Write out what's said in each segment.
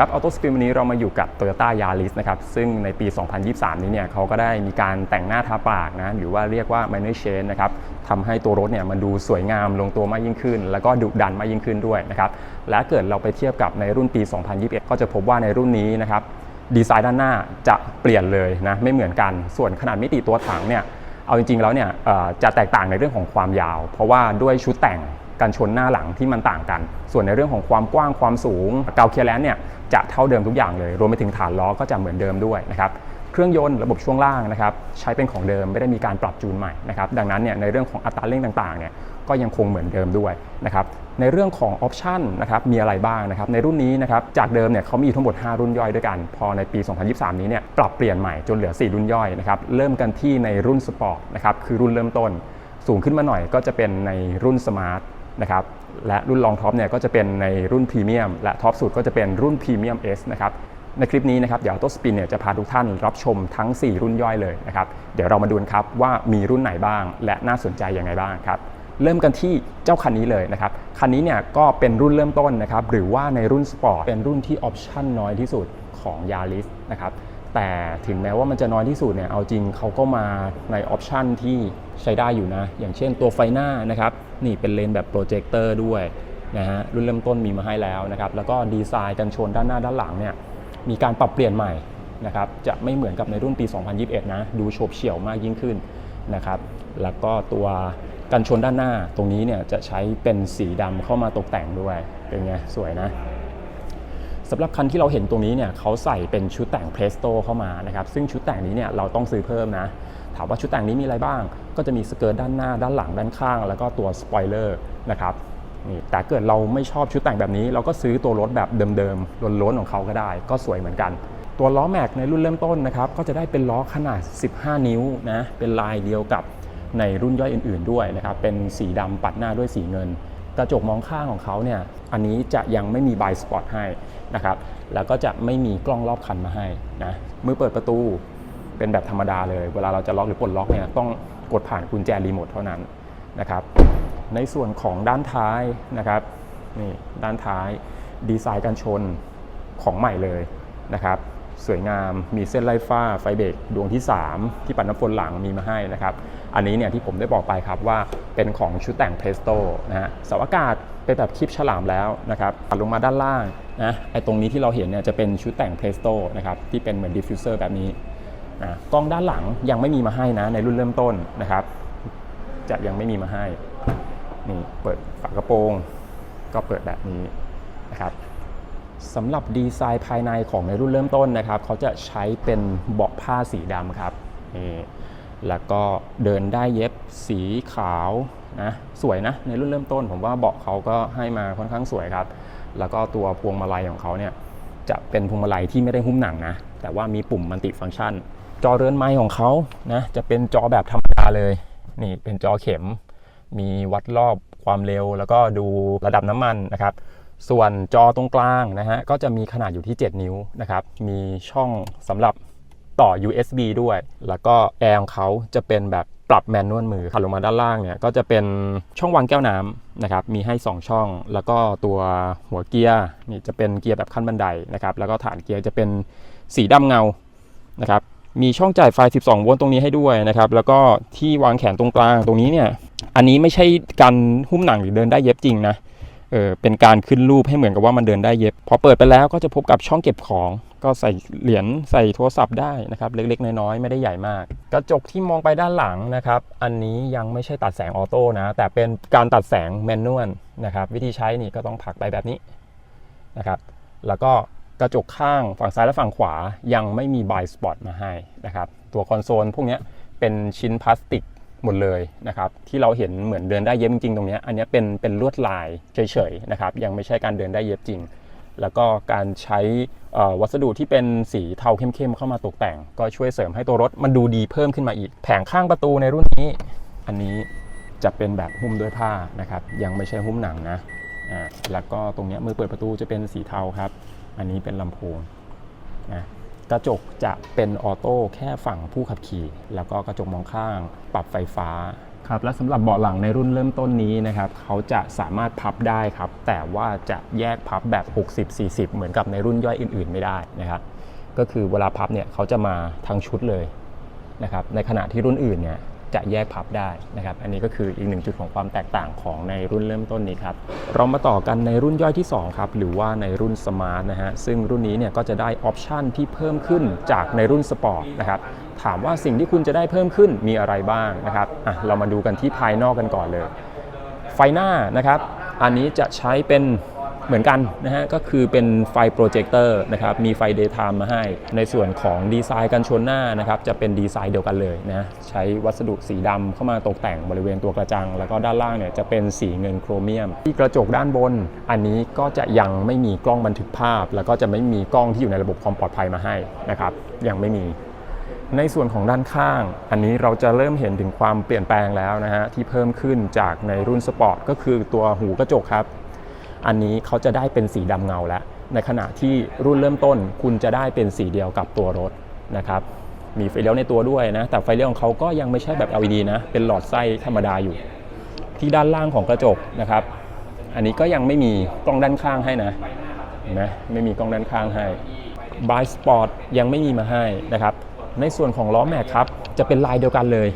ครับ ออโต้สปินวันนี้เรามาอยู่กับ Toyota Yaris นะครับ ซึ่งในปี 2023 นี้เนี่ยเขาก็ได้มีการแต่งหน้าทาปากนะ หรือว่าเรียกว่า minor change นะครับทำให้ตัวรถเนี่ยมันดูสวยงามลงตัวมากยิ่งขึ้น แล้วก็ดุดันมากยิ่งขึ้นด้วยนะครับ และเกิดเราไปเทียบกับในรุ่นปี 2021 ก็จะพบว่าในรุ่นนี้นะครับ ดีไซน์ด้านหน้าจะเปลี่ยนเลยนะ ไม่เหมือนกัน ส่วนขนาดมิติตัวถังเนี่ย เอาจริงๆ แล้วเนี่ยจะแตกต่างในเรื่องของความยาว เพราะว่าด้วยชุดแต่งกันชนหน้าหลังที่มันต่างกัน ส่วนในเรื่องของความกว้างความสูง เกาเคียแลนเนี่ย จะเท่าเดิมทุกอย่างเลย รวมไปถึงฐานล้อก็จะเหมือนเดิมด้วยนะครับเครื่องยนต์ระบบช่วงล่างนะครับใช้เป็นของเดิมไม่ได้มีการปรับจูนใหม่นะครับดังนั้นเนี่ยในเรื่องของอัตราเร่งต่างๆเนี่ยก็ยังคงเหมือนเดิมด้วยนะครับในเรื่องของออปชันนะครับมีอะไรบ้างนะครับในรุ่นนี้นะครับจากเดิมเนี่ยเขามีทั้งหมด 5 รุ่นย่อยด้วยกัน พอในปี 2023 นี้เนี่ยปรับเปลี่ยนใหม่จนเหลือ 4 รุ่นย่อยนะครับเริ่มกันที่ในรุ่นสปอร์ตนะครับคือรุ่นเริ่มต้น สูงขึ้นมาหน่อยก็จะเป็นในรุ่นสมาร์ทนะครับ และรุ่นรองท็อปเนี่ยก็จะเป็นในรุ่นพรีเมียมและท็อปสุดก็จะเป็นรุ่นพรีเมียม S นะครับในคลิปนี้นะครับเดี๋ยวต้สปินเนี่ยจะพาทุกท่านรับชมทั้ง 4 รุ่นย่อยเลยนะครับเดี๋ยวเรามาดูนครับว่ามีรุ่นไหนบ้าง และน่าสนใจยังไงบ้างครับเริ่มกันที่เจ้าคันนี้เลยนะครับ คันนี้เนี่ยก็เป็นรุ่นเริ่มต้นนะครับ หรือว่าในรุ่นสปอร์ต เป็นรุ่นที่ออปชั่นน้อยที่สุดของ Yaris นะครับ แต่ถึงแม้ว่ามันจะน้อยที่สุดเนี่ยเอาจริงเขาก็มาในออปชันที่ใช้ได้อยู่นะ อย่างเช่นตัวไฟหน้านะครับ นี่เป็นเลนแบบโปรเจคเตอร์ด้วยนะฮะรุ่นเริ่มต้นมีมาให้แล้วนะครับ แล้วก็ดีไซน์กันชนด้านหน้าด้านหลังเนี่ยมีการปรับเปลี่ยนใหม่นะครับจะไม่เหมือนกับในรุ่นปี 2021 นะ ดูโฉบเฉี่ยวมากยิ่งขึ้นนะครับแล้วก็ตัวกันชนด้านหน้าตรงนี้เนี่ยจะใช้เป็นสีดำเข้ามาตกแต่งด้วยเป็นไงสวยนะ สำหรับคันที่เราเห็นตรงนี้เนี่ยเขาใส่เป็นชุดแต่งเพรสโตเข้ามานะครับซึ่งชุดแต่งนี้เนี่ยเราต้องซื้อเพิ่มนะ ถามว่าชุดแต่งนี้มีอะไรบ้าง ก็จะมีสเกิร์ตด้านหน้า ด้านหลังด้านข้าง แล้วก็ตัวสปอยเลอร์นะครับนี่แต่เกิดเราไม่ชอบชุดแต่งแบบนี้ เราก็ซื้อตัวรถแบบเดิมๆล้วนๆของเขาก็ได้ ก็สวยเหมือนกัน ตัวล้อแม็กในรุ่นเริ่มต้นนะครับก็จะได้เป็นล้อขนาด 15 นิ้วนะเป็นลายเดียวกับในรุ่นย่อยอื่น ๆด้วยนะครับเป็นสีดำปัดหน้าด้วยสีเงิน กระจกมองข้างของเขาเนี่ยอันนี้จะยังไม่มีบายสปอตให้ นะครับ แล้วก็จะไม่มีกล้องรอบคันมาให้นะมือเปิดประตูเป็นแบบธรรมดาเลย เวลาเราจะล็อกหรือปลดล็อกเนี่ยต้องกดผ่านกุญแจรีโมทเท่านั้นนะครับ ในส่วนของด้านท้ายนะครับนี่ด้านท้ายดีไซน์กันชนของใหม่เลยนะครับสวยงามมีเส้นไล่ฟ้าไฟเบรกดวงที่ 3 ที่ปัดน้ำฝนหลังมีมาให้นะครับ อันนี้เนี่ยที่ผมได้บอกไปครับว่าเป็นของชุดแต่งเพรสโตนะฮะเสาอากาศเป็นแบบคลิปฉลามแล้วนะครับตัดลงมาด้านล่างนะไอตรงนี้ที่เราเห็นเนี่ยจะเป็นชุดแต่งเพรสโตนะครับที่เป็นเหมือนดิฟฟิวเซอร์แบบนี้นะกล้องด้านหลังยังไม่มีมาให้นะในรุ่นเริ่มต้นนะครับ จะยังไม่มีมาให้นี่เปิดฝากระโปรง ก็เปิดแบบนี้นะครับสำหรับดีไซน์ภายในของในรุ่นเริ่มต้นนะครับ เขาจะใช้เป็นเบาะผ้าสีดำครับนี่ แล้วก็เดินได้เย็บสีขาวนะสวยนะในรุ่นเริ่มต้น ผมว่าเบาะเขาก็ให้มาค่อนข้างสวยครับ แล้วก็ตัวพวงมาลัยของเขาเนี่ยจะเป็นพวงมาลัยที่ไม่ได้หุ้มหนังนะ แต่ว่ามีปุ่มมัลติฟังก์ชัน จอเรือนไม้ของเขานะจะเป็นจอแบบธรรมดาเลย นี่เป็นจอเข็ม มีวัดรอบความเร็ว แล้วก็ดูระดับน้ำมันนะครับ ส่วนจอตรงกลางนะฮะก็จะมีขนาดอยู่ที่ 7 นิ้วนะครับ มีช่องสำหรับ ต่อ USB ด้วย แล้วก็แอร์ของเขาจะเป็นแบบปรับแมนนวลมือถัดลงมาด้านล่างเนี่ยก็จะเป็นช่องวางแก้วน้ำนะครับมีให้ 2 ช่อง แล้วก็ตัวหัวเกียร์นี่จะเป็นเกียร์แบบขั้นบันไดนะครับแล้วก็ฐานเกียร์จะเป็นสีดำเงานะครับมีช่องจ่ายไฟ 12 โวลต์ตรงนี้ให้ด้วยนะครับแล้วก็ที่วางแขนตรงกลางตรงนี้เนี่ยอันนี้ไม่ใช่การหุ้มหนังหรือเดินได้เย็บจริงนะ เออเป็นการขึ้นรูปให้เหมือนกับว่ามันเดินได้เย็บ พอเปิดไปแล้วก็จะพบกับช่องเก็บของก็ใส่เหรียญใส่โทรศัพท์ได้นะครับ เล็กๆ น้อยๆ ไม่ได้ใหญ่มาก กระจกที่มองไปด้านหลังนะครับ อันนี้ยังไม่ใช่ตัดแสงออโต้นะ แต่เป็นการตัดแสงแมนนวลนะครับ วิธีใช้นี่ก็ต้องผลักไปแบบนี้นะครับ แล้วก็กระจกข้างฝั่งซ้ายและฝั่งขวายังไม่มีบายสปอตมาให้นะครับ ตัวคอนโซลพวกนี้เป็นชิ้นพลาสติก หมดเลยนะครับที่เราเห็นเหมือนเดินได้เย็บจริงๆตรงนี้อันนี้เป็นเป็นลวดลายเฉยๆนะครับยังไม่ใช่การเดินได้เย็บจริง แล้วก็การใช้วัสดุที่เป็นสีเทาเข้มๆเข้ามาตกแต่ง ก็ช่วยเสริมให้ตัวรถมันดูดีเพิ่มขึ้นมาอีก แผงข้างประตูในรุ่นนี้ อันนี้จะเป็นแบบหุ้มด้วยผ้านะครับยังไม่ใช่หุ้มหนังนะอ่าแล้วก็ตรงนี้มือเปิดประตูจะเป็นสีเทาครับ อันนี้เป็นลำโพงนะ กระจกจะเป็นออโต้แค่ฝั่งผู้ขับขี่ แล้วก็กระจกมองข้าง ปรับไฟฟ้าครับและสำหรับเบาะหลังในรุ่นเริ่มต้นนี้นะครับเขาจะสามารถพับได้ครับ แต่ว่าจะแยกพับแบบ 60-40 เหมือนกับในรุ่นย่อยอื่น ๆ ไม่ได้นะครับก็คือเวลาพับเนี่ยเขาจะมาทั้งชุดเลยนะครับในขณะที่รุ่นอื่นเนี่ย จะแยกพับได้นะครับ อันนี้ก็คืออีกหนึ่งจุดของความแตกต่างของในรุ่นเริ่มต้นนี้ครับ เรามาต่อกันในรุ่นย่อยที่ 2 ครับ หรือว่าในรุ่นสมาร์ทนะฮะ ซึ่งรุ่นนี้เนี่ยก็จะได้ออปชันที่เพิ่มขึ้นจากในรุ่นสปอร์ตนะครับ ถามว่าสิ่งที่คุณจะได้เพิ่มขึ้นมีอะไรบ้างนะครับอะเรามาดูกันที่ภายนอกกันก่อนเลย ไฟหน้านะครับ อันนี้จะใช้เป็น เหมือนกันนะฮะก็คือเป็นไฟโปรเจคเตอร์นะครับมีไฟ daytime มาให้ ในส่วนของดีไซน์กันชนหน้านะครับจะเป็นดีไซน์เดียวกันเลยนะใช้วัสดุสีดำเข้ามาตกแต่งบริเวณตัวกระจัง แล้วก็ด้านล่างเนี่ยจะเป็นสีเงินโครเมียม ที่กระจกด้านบน อันนี้ก็จะยังไม่มีกล้องบันทึกภาพ แล้วก็จะไม่มีกล้องที่อยู่ในระบบความปลอดภัยมาให้นะครับยังไม่มีในส่วนของด้านข้าง อันนี้เราจะเริ่มเห็นถึงความเปลี่ยนแปลงแล้วนะฮะที่เพิ่มขึ้นจากในรุ่นสปอร์ตก็คือตัวหูกระจกครับ อันนี้เขาจะได้เป็นสีดำเงาแล้ว ในขณะที่รุ่นเริ่มต้นคุณจะได้เป็นสีเดียวกับตัวรถนะครับมีไฟเลี้ยวในตัวด้วยนะ แต่ไฟเลี้ยวของเขาก็ยังไม่ใช่แบบ LED นะ เป็นหลอดไส้ธรรมดาอยู่ ที่ด้านล่างของกระจกนะครับ อันนี้ก็ยังไม่มีกล้องด้านข้างให้นะเห็นไหมไม่มีกล้องด้านข้างให้บายสปอร์ตยังไม่มีมาให้นะครับ ในส่วนของล้อแม็กครับ จะเป็นลายเดียวกันเลย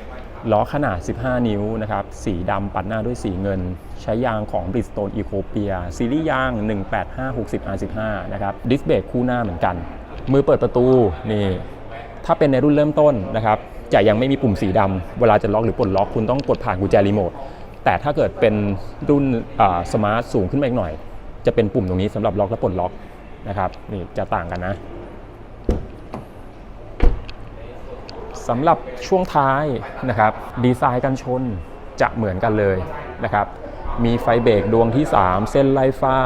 ล้อขนาด 15 นิ้วนะครับ สีดำปัดหน้าด้วยสีเงิน ใช้ยางของ Bridgestone Ecopia ซีรีส์ยาง 18560 R15 นะครับดิสเบรกคู่หน้าเหมือนกัน มือเปิดประตูนี่ถ้าเป็นในรุ่นเริ่มต้นนะครับ จะยังไม่มีปุ่มสีดำเวลาจะล็อกหรือปลดล็อกคุณต้องกดผ่านกุญแจรีโมทแต่ถ้าเกิดเป็นรุ่นสมาร์ทสูงขึ้นมาอีกหน่อย จะเป็นปุ่มตรงนี้สำหรับล็อกและปลดล็อกนะครับนี่จะต่างกันนะ สำหรับช่วงท้ายนะครับดีไซน์กันชนจะเหมือนกันเลยนะครับมีไฟเบรกดวงที่ 3 เส้นไล่ฟ้า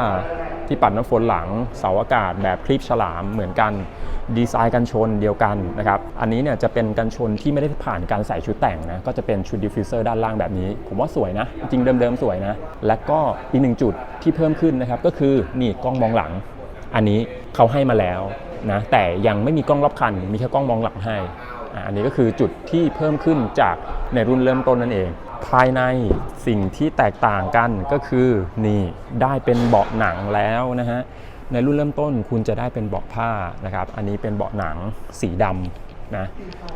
ที่ปัดน้ำฝนหลังเสาอากาศแบบคลิปฉลามเหมือนกันดีไซน์กันชนเดียวกันนะครับ อันนี้เนี่ยจะเป็นกันชนที่ไม่ได้ผ่านการใส่ชุดแต่งนะ ก็จะเป็นชุดดิฟฟิวเซอร์ด้านล่างแบบนี้ ผมว่าสวยนะ จริงเดิมๆสวยนะ และก็อีกหนึ่งจุดที่เพิ่มขึ้นนะครับ ก็คือนี่กล้องมองหลัง อันนี้เขาให้มาแล้วนะ แต่ยังไม่มีกล้องรอบคัน มีแค่กล้องมองหลังให้ อันนี้ก็คือจุดที่เพิ่มขึ้นจากในรุ่นเริ่มต้นนั่นเอง ภายในสิ่งที่แตกต่างกันก็คือนี่ได้เป็นเบาะหนังแล้วนะฮะในรุ่นเริ่มต้นคุณจะได้เป็นเบาะผ้านะครับ อันนี้เป็นเบาะหนังสีดำนะ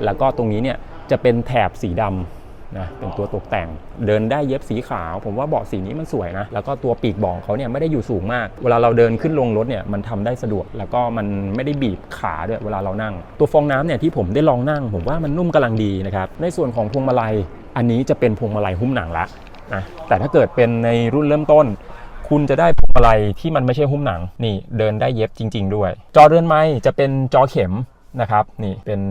แล้วก็ตรงนี้เนี่ยจะเป็นแถบสีดำ นะเป็นตัวตกแต่ง เดินได้เย็บสีขาว ผมว่าเบาะสีนี้มันสวยนะ แล้วก็ตัวปีกบองเขาเนี่ยไม่ได้อยู่สูงมาก เวลาเราเดินขึ้นลงรถเนี่ยมันทำได้สะดวก แล้วก็มันไม่ได้บีบขาด้วยเวลาเรานั่ง ตัวฟองน้ำเนี่ยที่ผมได้ลองนั่ง ผมว่ามันนุ่มกำลังดีนะครับ ในส่วนของพวงมาลัย อันนี้จะเป็นพวงมาลัยหุ้มหนังละนะแต่ถ้าเกิดเป็นในรุ่นเริ่มต้น คุณจะได้พวงมาลัยที่มันไม่ใช่หุ้มหนังนี่เดินได้เย็บจริง ๆ ด้วย จอเรือนไม้จะเป็นจอเข็ม นะครับนี่เป็น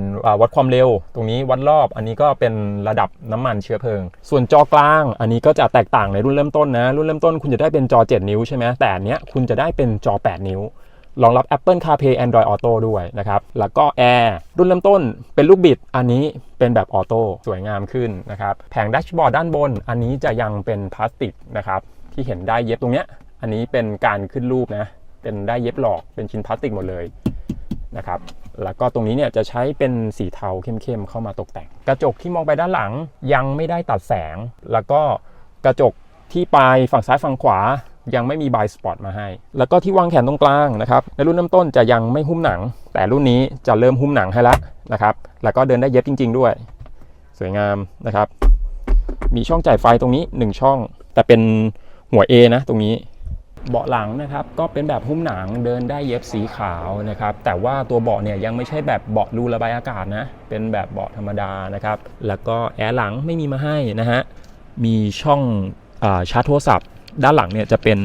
วัดความเร็ว ตรงนี้วัดรอบอันนี้ก็เป็นระดับน้ำมันเชื้อเพลิง ส่วนจอกลาง อันนี้ก็จะแตกต่างในรุ่นเริ่มต้นนะ รุ่นเริ่มต้นคุณจะได้เป็นจอ 7 นิ้วใช่ไหมแต่อันเนี้ยคุณจะได้เป็นจอ 8 นิ้วรองรับ Apple CarPlay Android Auto ด้วยนะครับ แล้วก็ Air รุ่นเริ่มต้นเป็นลูกบิด อันนี้เป็นแบบออโต้สวยงามขึ้นนะครับ แผงแดชบอร์ดด้านบน อันนี้จะยังเป็นพลาสติกนะครับที่เห็นได้เย็บตรงเนี้ย อันนี้เป็นการขึ้นรูปนะ เป็นได้เย็บหลอก เป็นชิ้นพลาสติกหมดเลยนะครับ แล้วก็ตรงนี้เนี่ยจะใช้เป็นสีเทาเข้มๆเข้ามาตกแต่ง กระจกที่มองไปด้านหลังยังไม่ได้ตัดแสง แล้วก็กระจกที่ปลายฝั่งซ้ายฝั่งขวายังไม่มีบายสปอตมาให้ แล้วก็ที่วางแขนตรงกลางนะครับในรุ่นเริ่มต้นจะยังไม่หุ้มหนัง แต่รุ่นนี้จะเริ่มหุ้มหนังให้แล้วนะครับ แล้วก็เดินได้เย็บจริง ๆ ด้วย สวยงามนะครับ มีช่องจ่ายไฟตรงนี้ 1 ช่อง แต่เป็นหัว A นะตรงนี้ เบาะหลังนะครับก็เป็นแบบหุ้มหนังเดินได้เย็บสีขาวนะครับ แต่ว่าตัวเบาะเนี่ยยังไม่ใช่แบบเบาะรูระบายอากาศนะ เป็นแบบเบาะธรรมดานะครับ แล้วก็แอร์หลังไม่มีมาให้นะฮะมีช่องอชาร์จโทรศัพท์ ด้านหลังเนี่ยจะเป็น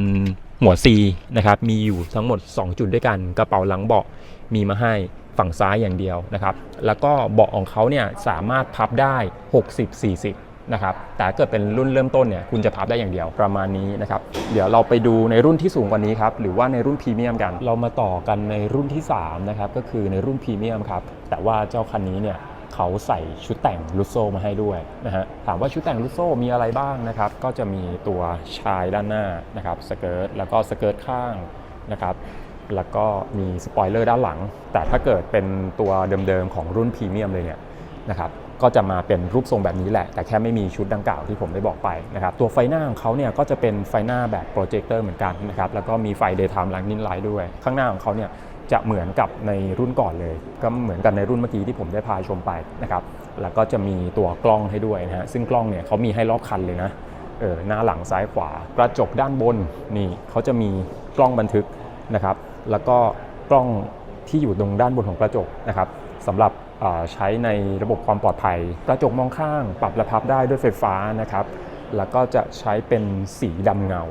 หัว C นะครับมีอยู่ทั้งหมด 2 จุดด้วยกัน กระเป๋าหลังเบาะมีมาให้ฝั่งซ้ายอย่างเดียวนะครับ แล้วก็เบาะของเขาเนี่ยสามารถพับได้ 60-40 นะครับแต่เกิดเป็นรุ่นเริ่มต้นเนี่ยคุณจะพับได้อย่างเดียวประมาณนี้นะครับเดี๋ยวเราไปดูในรุ่นที่สูงกว่านี้ครับหรือว่าในรุ่นพรีเมียมกัน เรามาต่อกันในรุ่นที่3นะครับก็คือในรุ่นพรีเมียมครับแต่ว่าเจ้าคันนี้เนี่ยเขาใส่ชุดแต่งลุโซมาให้ด้วยนะฮะถามว่าชุดแต่งลุโซมีอะไรบ้างนะครับก็จะมีตัวชายด้านหน้านะครับสเกิร์ตแล้วก็สเกิร์ตข้างนะครับแล้วก็มีสปอยเลอร์ด้านหลัง แต่ถ้าเกิดเป็นตัวเดิมๆของรุ่นพรีเมียมเลยเนี่ยนะครับ ก็จะมาเป็นรูปทรงแบบนี้แหละ แต่แค่ไม่มีชุดดังกล่าวที่ผมได้บอกไปนะครับตัวไฟหน้าของเขาเนี่ยก็จะเป็นไฟหน้าแบบโปรเจคเตอร์เหมือนกันนะครับแล้วก็มีไฟ daytime running light ด้วย ข้างหน้าของเขาเนี่ยจะเหมือนกับในรุ่นก่อนเลย ก็เหมือนกันในรุ่นเมื่อกี้ที่ผมได้พาชมไปนะครับแล้วก็จะมีตัวกล้องให้ด้วยนะฮะซึ่งกล้องเนี่ยเขามีให้รอบคันเลยนะเออหน้าหลังซ้ายขวากระจกด้านบนนี่เขาจะมีกล้องบันทึกนะครับ แล้วก็กล้องที่อยู่ตรงด้านบนของกระจกนะครับสำหรับ ใช้ในระบบความปลอดภัย กระจกมองข้าง ปรับระพับได้ด้วยไฟฟ้านะครับ แล้วก็จะใช้เป็นสีดำเงา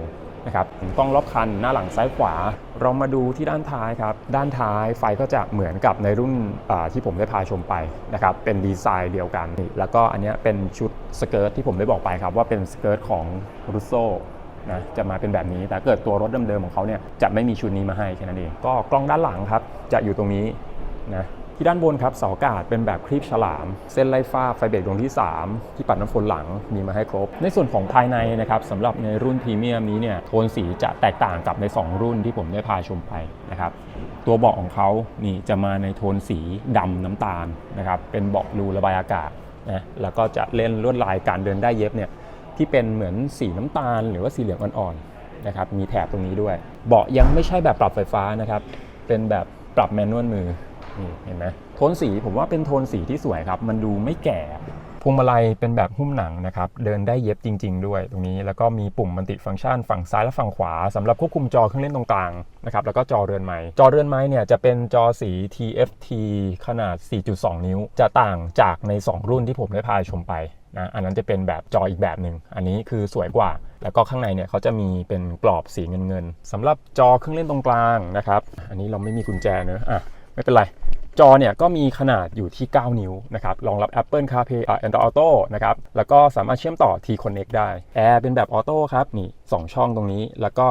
นะครับกล้องรอบคันหน้าหลังซ้ายขวา เรามาดูที่ด้านท้ายครับ ด้านท้ายไฟก็จะเหมือนกับในรุ่นที่ผมได้พาชมไปนะครับ เป็นดีไซน์เดียวกัน แล้วก็อันนี้เป็นชุดสเกิร์ตที่ผมได้บอกไปครับ ว่าเป็นสเกิร์ตของรุโซนะจะมาเป็นแบบนี้ แต่เกิดตัวรถเดิมๆของเขาเนี่ยจะไม่มีชุดนี้มาให้แค่นั้นเอง ก็กล้องด้านหลังครับ จะอยู่ตรงนี้นะ ที่ด้านบนครับเสาอากาศเป็นแบบครีบฉลาม เส้นไล่ฟ้าไฟเบรกดวงที่ 3 ที่ปัดน้ำฝนหลังมีมาให้ครบ ในส่วนของภายในนะครับสำหรับในรุ่นพรีเมียมนี้เนี่ยโทนสีจะแตกต่างกับใน 2 รุ่นที่ผมได้พาชมไปนะครับตัวเบาะของเขานี่จะมาในโทนสีดำน้ำตาลนะครับเป็นเบาะรูระบายอากาศนะแล้วก็จะเล่นลวดลายการเดินได้เย็บเนี่ยที่เป็นเหมือนสีน้ำตาล หรือว่าสีเหลืองอ่อนๆนะครับมีแถบตรงนี้ด้วย เบาะยังไม่ใช่แบบปรับไฟฟ้านะครับเป็นแบบปรับแมนนวลมือ นี่เห็นไหมโทนสีผมว่าเป็นโทนสีที่สวยครับ มันดูไม่แก่พวงมาลัยเป็นแบบหุ้มหนังนะครับ เดินได้เย็บจริง ๆ ด้วยตรงนี้ แล้วก็มีปุ่มมัลติฟังก์ชันฝั่งซ้ายและฝั่งขวาสำหรับควบคุมจอเครื่องเล่นตรงกลางนะครับ แล้วก็จอเรือนไม้ จอเรือนไม้เนี่ยจะเป็นจอสี TFT ขนาด 4.2 นิ้ว จะต่างจากใน 2 รุ่นที่ผมได้พาชมไปนะ อันนั้นจะเป็นแบบจออีกแบบหนึ่ง อันนี้คือสวยกว่า แล้วก็ข้างในเนี่ยเขาจะมีเป็นกรอบสีเงินเงินๆสำหรับจอเครื่องเล่นตรงกลางนะครับ อันนี้เราไม่มีกุญแจเนอะอะไม่เป็นไร จอเนี่ยก็มีขนาดอยู่ที่ 9 นิ้วนะครับรองรับ Apple CarPlay อ่า Android Auto นะครับแล้วก็สามารถเชื่อมต่อ T Connect ได้แอร์เป็นแบบออโต้ครับนี่2ช่องตรงนี้แล้วก็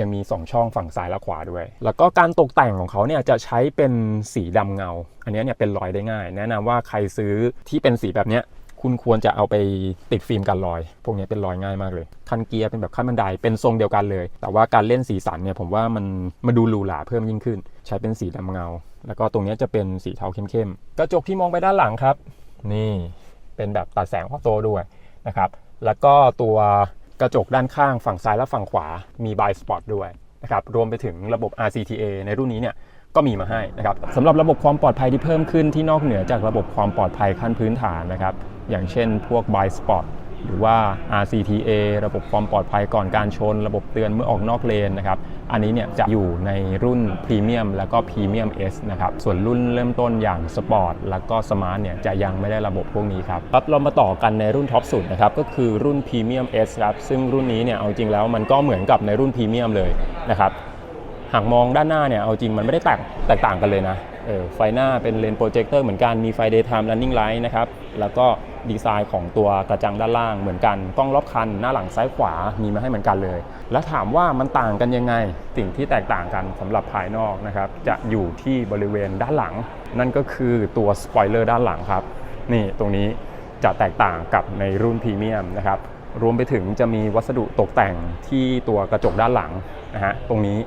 ยังมี 2 ช่องฝั่งซ้ายและขวาด้วย แล้วก็การตกแต่งของเขาเนี่ยจะใช้เป็นสีดำเงา อันนี้เนี่ยเป็นรอยได้ง่าย แนะนำว่าใครซื้อที่เป็นสีแบบเนี้ยคุณควรจะเอาไปติดฟิล์มกันรอย พวกนี้เป็นรอยง่ายมากเลย คันเกียร์เป็นแบบขั้นบันได เป็นทรงเดียวกันเลย แต่ว่าการเล่นสีสันเนี่ยผมว่ามันมาดูหรูหราเพิ่มยิ่งขึ้น ใช้เป็นสีดำเงา แล้วก็ตรงนี้จะเป็นสีเทาเข้มๆ กระจกที่มองไปด้านหลังครับ นี่เป็นแบบตัดแสงออโต้ด้วยนะครับ แล้วก็ตัวกระจกด้านข้างฝั่งซ้ายและฝั่งขวามีบายสปอตด้วยนะครับ รวมไปถึงระบบ RCTA ในรุ่นนี้เนี่ยก็มีมาให้นะครับสำหรับระบบความปลอดภัยที่เพิ่มขึ้นที่นอกเหนือจากระบบความปลอดภัยขั้นพื้นฐานนะครับ อย่างเช่นพวก b y Spot หรือว่า RCTA ระบบความปลอดภัยก่อนการชน ระบบเตือนเมื่อออกนอกเลนนะครับ อันนี้เนี่ยจะอยู่ในรุ่นพรีเมียมแล้วก็พรีเมียม S นะครับ ส่วนรุ่นเริ่มต้นอย่าง Sport แล้วก็ Smart เนี่ยจะยังไม่ได้ระบบพวกนี้ครับครับเรามาต่อกันในรุ่นท็อปสุดนะครับ ก็คือรุ่นพรีเมียม S ครับ ซึ่งรุ่นนี้เนี่ยเอาจริงแล้วมันก็เหมือนกับในรุ่นพรีเมียมเลยนะครับ หากมองด้านหน้าเนี่ยเอาจริงมันไม่ได้แตกแตกต่างกันเลยนะ ไฟหน้าเป็นเลนส์โปรเจคเตอร์เหมือนกัน มีไฟ daytime running light นะครับ แล้วก็ดีไซน์ของตัวกระจังด้านล่างเหมือนกัน กล้องรอบคัน หน้าหลังซ้ายขวา มีมาให้เหมือนกันเลย แล้วถามว่ามันต่างกันยังไง สิ่งที่แตกต่างกันสำหรับภายนอกนะครับ จะอยู่ที่บริเวณด้านหลัง นั่นก็คือตัวสปอยเลอร์ด้านหลังครับ นี่ตรงนี้จะแตกต่างกับในรุ่นพรีเมียมนะครับ รวมไปถึงจะมีวัสดุตกแต่งที่ตัวกระจกด้านหลังนะฮะ ตรงนี้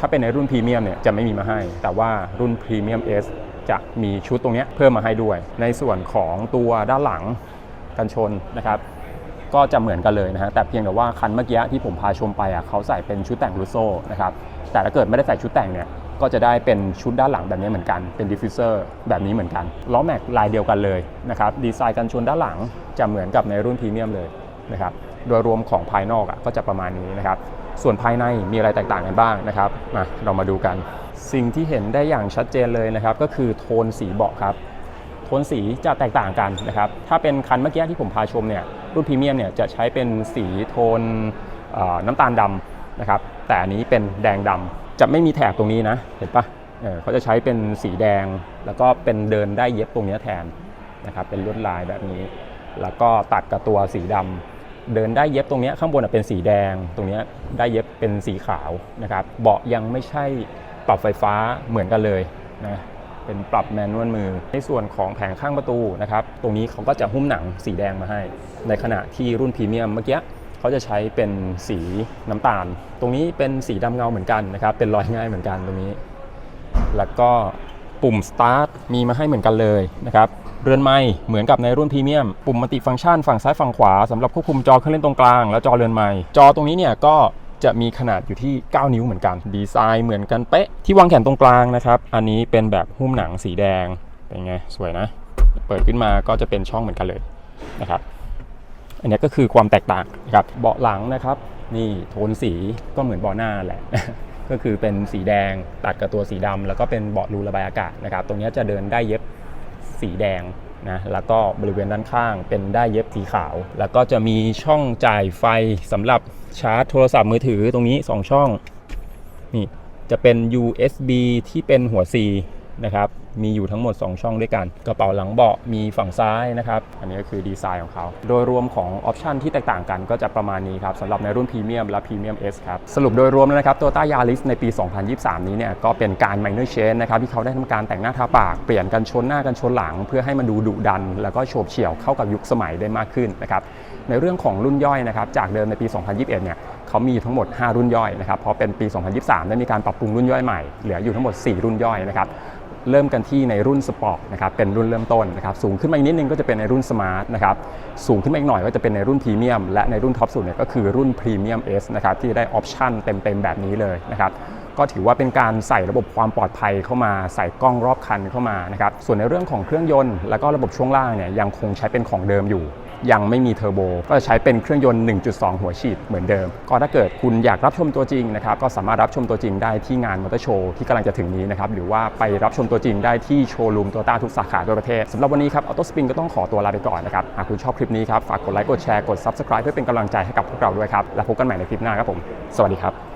ถ้าเป็นในรุ่นพรีเมียมเนี่ยจะไม่มีมาให้ แต่ว่ารุ่นพรีเมียม S จะมีชุดตรงนี้เพิ่มมาให้ด้วย ในส่วนของตัวด้านหลังกันชนนะครับก็จะเหมือนกันเลยนะฮะแต่เพียงแต่ว่าคันเมื่อกี้ที่ผมพาชมไปอะเขาใส่เป็นชุดแต่งรูโซนะครับแต่ถ้าเกิดไม่ได้ใส่ชุดแต่งเนี่ยก็จะได้เป็นชุดด้านหลังแบบนี้เหมือนกัน เป็นดิฟฟิวเซอร์แบบนี้เหมือนกันล้อแม็กลายเดียวกันเลยนะครับดีไซน์กันชนด้านหลังจะเหมือนกับในรุ่นพรีเมียมเลยนะครับโดยรวมของภายนอกอะก็จะประมาณนี้นะครับ ส่วนภายในมีอะไรแตกต่างกันบ้างนะครับมาเรามาดูกัน สิ่งที่เห็นได้อย่างชัดเจนเลยนะครับ ก็คือโทนสีเบาะครับ โทนสีจะแตกต่างกันนะครับ ถ้าเป็นคันเมื่อกี้ที่ผมพาชมเนี่ยรุ่นพรีเมียมเนี่ยจะใช้เป็นสีโทนน้ำตาลดำนะครับ แต่อันนี้เป็นแดงดำจะไม่มีแถบตรงนี้นะ เห็นปะเเขาจะใช้เป็นสีแดง แล้วก็เป็นเดินได้เย็บตรงนี้แทนนะครับ เป็นลวดลายแบบนี้ แล้วก็ตัดกับตัวสีดำ เดินได้เย็บตรงนี้ข้างบนเป็นสีแดง ตรงนี้ได้เย็บเป็นสีขาวนะครับ เบาะยังไม่ใช่ปรับไฟฟ้าเหมือนกันเลยนะเป็นปรับแมนนวลมือ ในส่วนของแผงข้างประตูนะครับ ตรงนี้เขาก็จะหุ้มหนังสีแดงมาให้ ในขณะที่รุ่นพรีเมียมเมื่อกี้เขาจะใช้เป็นสีน้ำตาล ตรงนี้เป็นสีดำเงาเหมือนกันนะครับ เป็นรอยง่ายเหมือนกันตรงนี้ แล้วก็ ปุ่ม start มีมาให้เหมือนกันเลยนะครับเรือนไม้เหมือนกับในรุ่นพรีเมียม ปุ่มมัลติฟังก์ชันฝั่งซ้ายฝั่งขวาสำหรับควบคุมจอเครื่องเล่นตรงกลาง แล้วจอเรือนไม้จอตรงนี้เนี่ยก็จะมีขนาดอยู่ที่ 9 นิ้วเหมือนกัน ดีไซน์เหมือนกันเป๊ะ ที่วางแขนตรงกลางนะครับ อันนี้เป็นแบบหุ้มหนังสีแดง เป็นไง สวยนะ เปิดขึ้นมาก็จะเป็นช่องเหมือนกันเลยนะครับ อันนี้ก็คือความแตกต่างนะครับ เบาะหลังนะครับ นี่โทนสีก็เหมือนเบาะหน้าแหละ ก็คือเป็นสีแดงตัดกับตัวสีดำแล้วก็เป็นเบาะรูระบายอากาศนะครับ ตรงนี้จะเดินได้เย็บสีแดงนะแล้วก็บริเวณด้านข้างเป็นได้เย็บสีขาว แล้วก็จะมีช่องจ่ายไฟสำหรับชาร์จโทรศัพท์มือถือตรงนี้ 2 ช่องนี่จะเป็น USB ที่เป็นหัว C นะครับ มีอยู่ทั้งหมด 2 ช่องด้วยกัน กระเป๋าหลังเบาะมีฝั่งซ้ายนะครับ อันนี้ก็คือดีไซน์ของเขา โดยรวมของออปชันที่แตกต่างกันก็จะประมาณนี้ครับสำหรับในรุ่นพรีเมียมและพรีเมียม S ครับ สรุปโดยรวมแล้วนะครับ Toyota Yaris ในปี 2023 นี้เนี่ยก็เป็นการ minor change นะครับที่เขาได้ทำการแต่งหน้าทาปาก เปลี่ยนกันชนหน้ากันชนหลัง เพื่อให้มันดูดุดัน แล้วก็โฉบเฉี่ยวเข้ากับยุคสมัยได้มากขึ้นนะครับในเรื่องของรุ่นย่อยนะครับจากเดิมในปี 2021 เนี่ยเขามีทั้งหมด 5 รุ่นย่อยนะครับพอเป็นปี 2023 ได้มีการปรับปรุงรุ่นย่อยใหม่ เหลืออยู่ทั้งหมด 4 รุ่นย่อยนะครับ เริ่มกันที่ในรุ่นสปอร์ตนะครับเป็นรุ่นเริ่มต้นนะครับสูงขึ้นมาอีกนิดนึงก็จะเป็นในรุ่นสมาร์ทนะครับสูงขึ้นมาอีกหน่อยก็จะเป็นในรุ่นพรีเมียมและในรุ่นท็อปสุดเนี่ยก็คือรุ่นพรีเมียม S นะครับที่ได้ออปชั่นเต็มๆแบบนี้เลยนะครับก็ถือว่าเป็นการใส่ระบบความปลอดภัยเข้ามาใส่กล้องรอบคันเข้ามานะครับส่วนในเรื่องของเครื่องยนต์ แล้วก็ระบบช่วงล่างเนี่ยยังคงใช้เป็นของเดิมอยู่ ยังไม่มีเทอร์โบ ก็จะใช้เป็นเครื่องยนต์ 1.2 หัวฉีดเหมือนเดิม ก็ถ้าเกิดคุณอยากรับชมตัวจริงนะครับ ก็สามารถรับชมตัวจริงได้ที่งานมอเตอร์โชว์ที่กำลังจะถึงนี้นะครับ หรือว่าไปรับชมตัวจริงได้ที่โชว์รูมโตต้าทุกสาขาทั่วประเทศสำหรับวันนี้ครับ ออโต้สปินก็ต้องขอตัวลาไปก่อนนะครับ หากคุณชอบคลิปนี้ครับ ฝากกดไลค์ กดแชร์ กด Subscribe เพื่อเป็นกำลังใจให้กับพวกเราด้วยครับ แล้วพบกันใหม่ในคลิปหน้าครับผม สวัสดีครับ